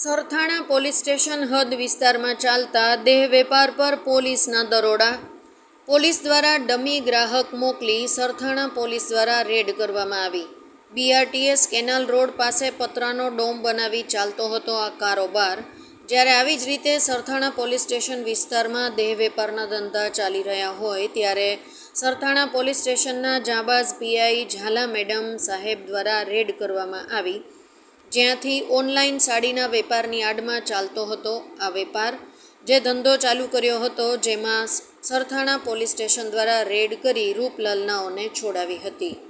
Sarthana police station હદ વિસ્તારમાં ચાલતા દેહ વેપાર પર પોલીસના દરોડા. પોલીસ દ્વારા ડમી ગ્રાહક મોકલી સરથાણા પોલીસ દ્વારા રેડ કરવામાં આવી. બીઆરટીએસ કેનાલ રોડ પાસે પતરાનો ડોમ બનાવી ચાલતો હતો આ કારોબાર. જ્યારે આવી જ રીતે સરથાણા પોલીસ સ્ટેશન વિસ્તારમાં દેહ વેપારના ધંધા ચાલી રહ્યા હોય, ત્યારે સરથાણા પોલીસ સ્ટેશનના જાબાઝ પીઆઈ ઝાલા મેડમ સાહેબ દ્વારા રેડ કરવામાં આવી. જ્યાંથી ઓનલાઈન સાડીના વેપારની આડમાં ચાલતો હતો આ વેપાર, જે ધંધો ચાલુ કર્યો હતો જેમાં સરથાણા પોલીસ સ્ટેશન દ્વારા રેડ કરી રૂપલલનાઓને છોડાવી હતી.